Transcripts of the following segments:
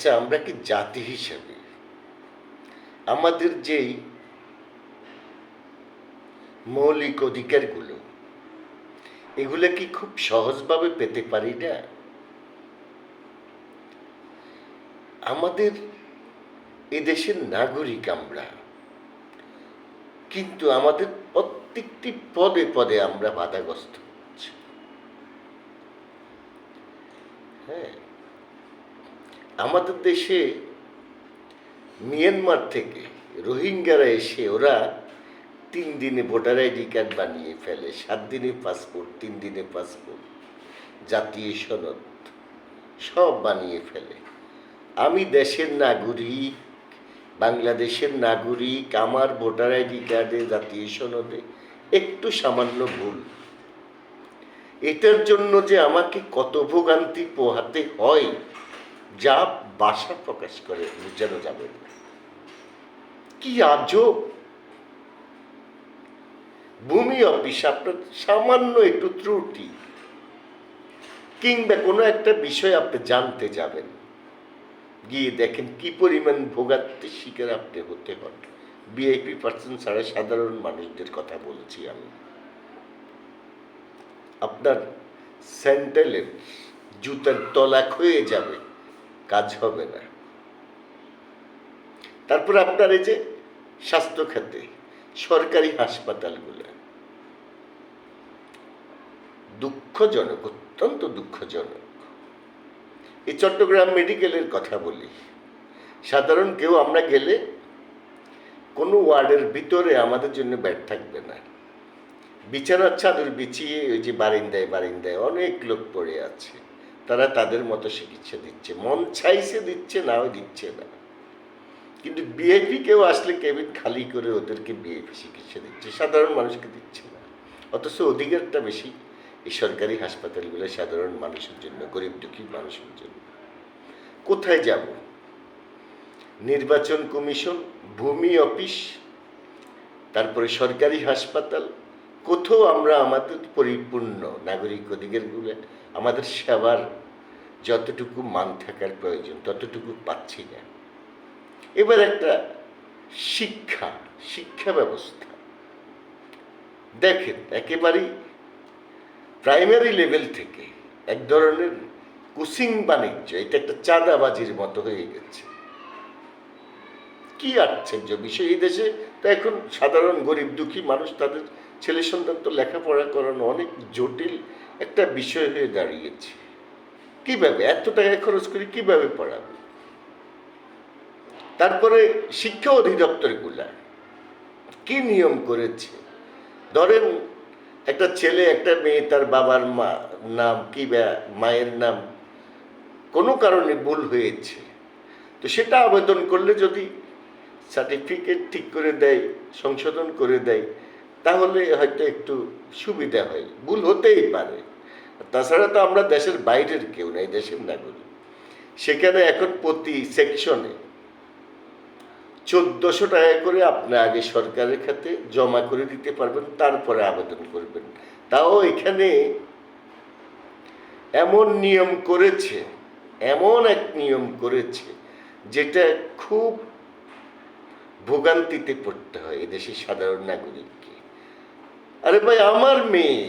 আচ্ছা আমরা কি জাতি হিসেবে আমাদের যেই মৌলিক অধিকারগুলো, এগুলো কি খুব সহজভাবে পেতে পারি না? আমাদের এদেশের নাগরিক আমরা, কিন্তু আমাদের প্রত্যেকটি পদে পদে আমরা বাধাগ্রস্ত হচ্ছি। হ্যাঁ। আমাদের দেশে মিয়ানমার থেকে রোহিঙ্গারা এসে ওরা তিন দিনে ভোটার আইডি কার্ড বানিয়ে ফেলে, সাত দিনে পাসপোর্ট, তিন দিনে পাসপোর্ট, জাতীয় সনদ, সব বানিয়ে ফেলে। আমি দেশের নাগরিক, বাংলাদেশের নাগরিক, আমার ভোটার আইডি কার্ডে, জাতীয় সনদে একটু সামান্য ভুল। এটার জন্য যে আমাকে কত ভোগান্তি পোহাতে হয় যা বাসা প্রকাশ করে বোঝানো যাবে। কি আজব ভূমি অফিস আপনার সামান্য একটু ত্রুটি। কিংবা কোনো একটা বিষয় আপনি জানতে যাবেন। গিয়ে দেখেন কি পরিমাণ ভোগান্তির শিকার আপনি হতে হন। বিআইপি পার্সন ছাড়া সাধারণ মানুষদের কথা বলছি আমি। আপনার স্যান্ডেলের জুতার তলা ক্ষয়ে যাবে। কাজ হবে না। তারপর আপনার এই যে স্বাস্থ্য খাতে, সরকারি হাসপাতালগুলো, দুঃখজনক, অত্যন্ত দুঃখজনক। এই চট্টগ্রাম মেডিকেলের কথা বলি। সাধারণ কেউ আমরা গেলে কোনো ওয়ার্ডের ভিতরে আমাদের জন্য ব্যাট থাকবে না। বিছানার চাদর বিছিয়ে ওই যে বারিন্দায় বারিন্দায় অনেক লোক পড়ে আছে। তারা তাদের মতো চিকিৎসা দিচ্ছে। মন চাইছে দিচ্ছে, নাও দিচ্ছে না। কিন্তু বিএপি কেউ আসলে কেবিন খালি করে ওদেরকে বিএপি চিকিৎসা দিচ্ছে। সাধারণ মানুষকে দিচ্ছে না। অথচ অধিকারটা বেশি। এই সরকারি হাসপাতালগুলো সাধারণ মানুষের জন্য, গরিব দুঃখী মানুষের জন্য। কোথায় যাব? নির্বাচন কমিশন, ভূমি অফিস, তারপরে সরকারি হাসপাতাল কোথাও আমরা আমাদের পরিপূর্ণ নাগরিক অধিকারগুলো, আমাদের সেবার যতটুকু মান থাকার প্রয়োজন, ততটুকু পাচ্ছি না। এবার একটা শিক্ষা শিক্ষা ব্যবস্থা। দেখেন, একেবারেই প্রাইমারি লেভেল থেকে এক ধরনের কুসিং বাণিজ্য, এটা একটা চাঁদাবাজির মতো হয়ে গেছে। কি আশ্চর্য বিষয়, এই দেশে তো এখন সাধারণ গরিব দুঃখী মানুষ তাদের ছেলে সন্তান তো লেখাপড়া করানো অনেক জটিল একটা বিষয় হয়ে দাঁড়িয়েছে। কীভাবে? এত টাকা খরচ করে কীভাবে পড়াবে? তারপরে শিক্ষা অধিদপ্তরগুলা কি নিয়ম করেছে? ধরেন একটা ছেলে, একটা মেয়ে, তার বাবার মা, নাম কি মায়ের নাম কোনো কারণে ভুল হয়েছে, তো সেটা আবেদন করলে যদি সার্টিফিকেট ঠিক করে দেয়, সংশোধন করে দেয় তাহলে হয়তো একটু সুবিধা হয়। ভুল হতেই পারে। তাছাড়া তো আমরা দেশের বাইরের কেউ নাই দেশের নাগরিক। সেখানে এখন প্রতি সেকশনে চোদ্দশো টাকা করে আপনি আগে সরকারের খাতে জমা করে দিতে পারবেন, তারপরে আবেদন করবেন। তাও এখানে এমন নিয়ম করেছে, এমন এক নিয়ম করেছে, যেটা খুব ভোগান্তিতে পড়তে হয় এদেশের সাধারণ নাগরিককে আরে ভাই, আমার মেয়ে।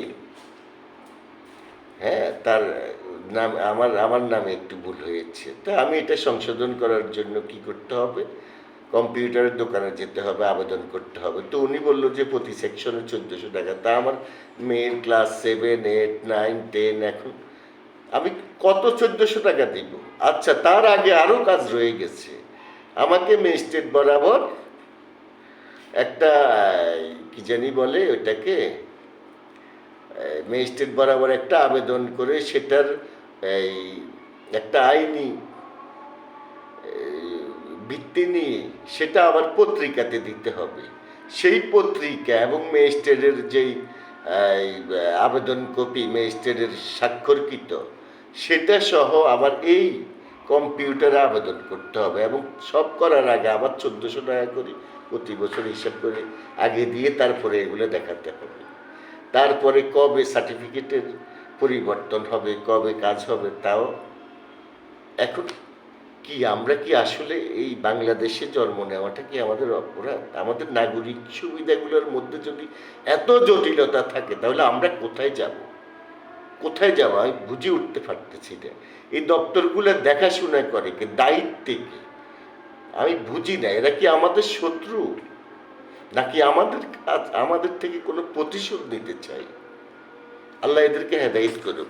হ্যাঁ তার নাম, আমার আমার নামে একটু ভুল হয়েছে। তা আমি এটা সংশোধন করার জন্য কি করতে হবে? কম্পিউটারের দোকানে যেতে হবে, আবেদন করতে হবে। তো উনি বলল যে প্রতি সেকশনে চোদ্দোশো টাকা। তা আমার মেয়ের class seven eight nine ten এখন। আমি কত চোদ্দোশো টাকা দিব? আচ্ছা তার আগে আরও কাজ রয়ে গেছে। আমাকে ম্যাজিস্ট্রেট বরাবর একটা কি জানি বলে ওটাকে ম্যাজিস্ট্রেট বরাবর একটা আবেদন করে সেটার, এই, একটা আইনি ভিত্তি নিয়ে সেটা আবার পত্রিকাতে দিতে হবে। সেই পত্রিকা এবং ম্যাজিস্ট্রেটের যেই আবেদন কপি ম্যাজিস্ট্রেটের স্বাক্ষরকৃত, সেটা সহ আবার এই কম্পিউটারে আবেদন করতে হবে এবং সব করার আগে আবার চোদ্দোশো টাকা করে প্রতি বছর হিসাব করে আগে দিয়ে তারপরে এগুলো দেখাতে হবে। তারপরে কবে সার্টিফিকেটের পরিবর্তন হবে, কবে কাজ হবে তাও এখন কি আমরা কি আসলে এই বাংলাদেশে জন্ম নেওয়াটা কি আমাদের অপরাধ? আমাদের নাগরিক সুবিধাগুলোর মধ্যে যদি এত জটিলতা থাকে তাহলে আমরা কোথায় যাব? কোথায় যাওয়া বুঝে উঠতে পারতেছি না। এই দপ্তরগুলো দেখাশোনা করে কি, দায়িত্বে কি? আমি বুঝি না, এরা কি আমাদের শত্রু? নাকি আমাদের আমাদের থেকে কোনো প্রতিশোধ নিতে চাই? আল্লাহ এদেরকে হেদায়ত করুক।